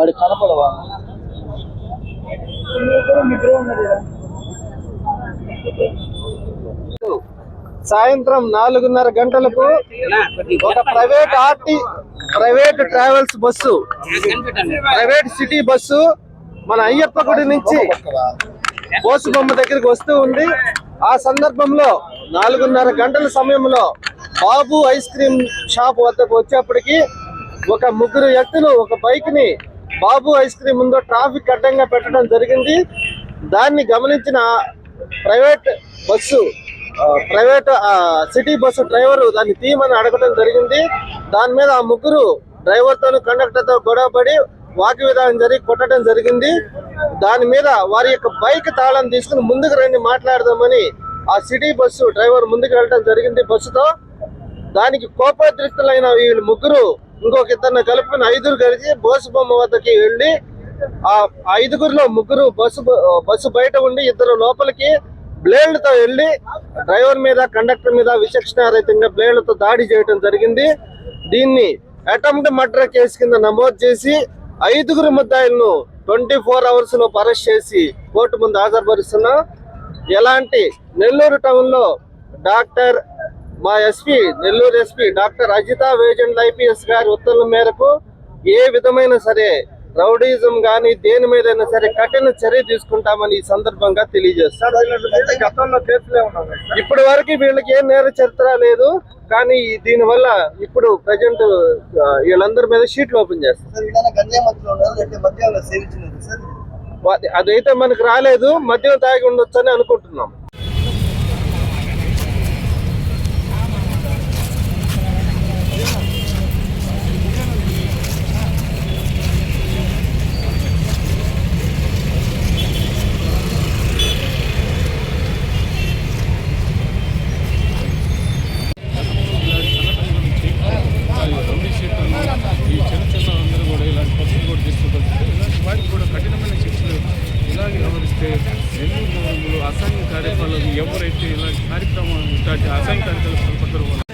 వాడు కనపడవా? సాయంత్రం నాలుగున్నర గంటలకు ఒక private RT private travels bus private city bus మన అయ్యప్ప గుడి నుంచి బొమ్మ దగ్గరికి వస్తూ ఉంది. ఆ సందర్భంలో నాలుగున్నర గంటల సమయంలో బాబు ఐస్ క్రీమ్ షాప్ వద్దకు వచ్చేప్పటికి ఒక ముగ్గురు వ్యక్తులు ఒక బైక్ని బాబు ఐస్ క్రీమ్ ముందు ట్రాఫిక్ అడ్డంగా పెట్టడం జరిగింది. దాన్ని గమనించిన private bus private city bus driver దాన్ని తీయమని అడగడం జరిగింది. దాని మీద ఆ ముగ్గురు డ్రైవర్తోనూ కండక్టర్తో గొడవపడి వాకి విధానం జరిగి కొట్టడం జరిగింది. దాని మీద వారి యొక్క బైక్ తాళం తీసుకుని ముందుకు రండి మాట్లాడదామని ఆ సిటీ బస్సు డ్రైవర్ ముందుకు వెళ్ళడం జరిగింది బస్సుతో. దానికి కోపోద్రిక్తులైన వీళ్ళు ముగ్గురు ఇంకొక ఇద్దరిని కలుపుకుని ఐదుగురు కలిసి బోసు బొమ్మ వద్దకి వెళ్ళి ఆ ఐదుగురిలో ముగ్గురు బస్సు బస్సు బయట ఉండి ఇద్దరు లోపలికి బ్లేడ్లతో వెళ్ళి డ్రైవర్ మీద కండక్టర్ మీద విచక్షణారహితంగా బ్లేడ్లతో దాడి చేయడం జరిగింది. దీన్ని అటెంప్ట్ మర్డర్ కేసు కింద నమోదు చేసి ఐదుగురు ముద్దాయిలను ట్వంటీ ఫోర్ అవర్స్లో అరెస్ట్ చేసి కోర్టు ముందు హాజరుపరుస్తున్నాం ఎలాంటి నెల్లూరు టౌన్లో డాక్టర్ మా SP Nellore SP doctor Ajitha Vejendla IPS గారి ఉత్తర్వుల మేరకు ఏ విధమైన సరే రౌడీజం గాని దేని మీదైనా సరే కఠిన చర్య తీసుకుంటామని ఈ సందర్భంగా తెలియజేస్తాం. ఇప్పటి వరకు వీళ్ళకి ఏం నేర చరిత్ర లేదు కానీ దీని వల్ల ఇప్పుడు ప్రజెంట్ వీళ్ళందరి మీద షీట్లు ఓపెన్ చేస్తాం. సార్ వీళ్ళైనా గంజాయి మధ్యలో ఉన్నారు లేదంటే మద్యం సేవించినది సార్? వా- అదైతే మనకు రాలేదు మద్యం తాగి ఉండొచ్చని అనుకుంటున్నాం. ಇನ್ನೂ ಒಂದು ಅಸಂಖ್ಯ ಕಾರ್ಯಕರ್ತರು ಎವರೈತೆ ಇಲ್ಲ ಕಾರ್ಯಕ್ರಮ ಉದ್ಘಾಟಿಸಿ ಅಸಂಖ್ಯ ಕಾರ್ಯಕರ್ತರು ಸ್ವಲ್ಪ